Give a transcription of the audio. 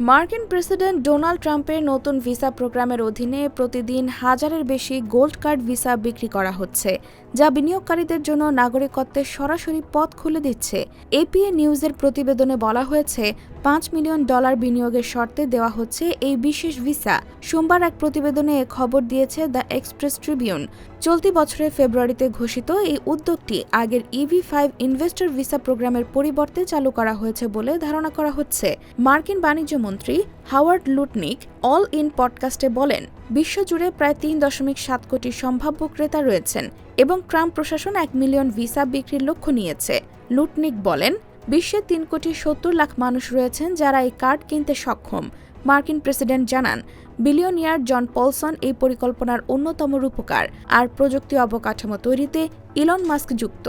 মার্কিন president Donald ট্রাম্পের নতুন ভিসা প্রোগ্রামের অধীনে প্রতিদিন হাজারের বেশি গোল্ড কার্ড ভিসা বিক্রি করা হচ্ছে, যা বিনিয়োগকারীদের জন্য নাগরিকত্বের সরাসরি পথ খুলে দিচ্ছে। এপিএ নিউজের প্রতিবেদনে বলা হয়েছে, পাঁচ মিলিয়ন ডলার বিনিয়োগের শর্তে দেওয়া হচ্ছে এই বিশেষ ভিসা। সোমবার এক প্রতিবেদনে খবর দিয়েছে দ্য এক্সপ্রেস ট্রিবিউন। চলতি বছরের ফেব্রুয়ারিতে ঘোষিত এই উদ্যোগটি আগের ইভি ফাইভ ইনভেস্টর ভিসা প্রোগ্রামের পরিবর্তে চালু করা হয়েছে বলে ধারণা করা হচ্ছে। মার্কিন বাণিজ্য মন্ত্রী হাওয়ার্ড লুটনিক অল ইন পডকাস্টে বলেন, বিশ্বজুড়ে প্রায় তিন দশমিক সাত কোটি সম্ভাব্য ক্রেতা রয়েছেন এবং ট্রাম্প প্রশাসন এক মিলিয়ন ভিসা বিক্রির লক্ষ্য নিয়েছে। লুটনিক বলেন বিশ্বে তিন কোটি সত্তর লাখ মানুষ রয়েছেন যারা এই কার্ড কিনতে সক্ষম। মার্কিন প্রেসিডেন্ট জানান, বিলিয়নিয়ার জন পলসন এই পরিকল্পনার অন্যতম রূপকার। আর প্রযুক্তি অবকাঠামো তৈরিতে ইলন মাস্ক যুক্ত।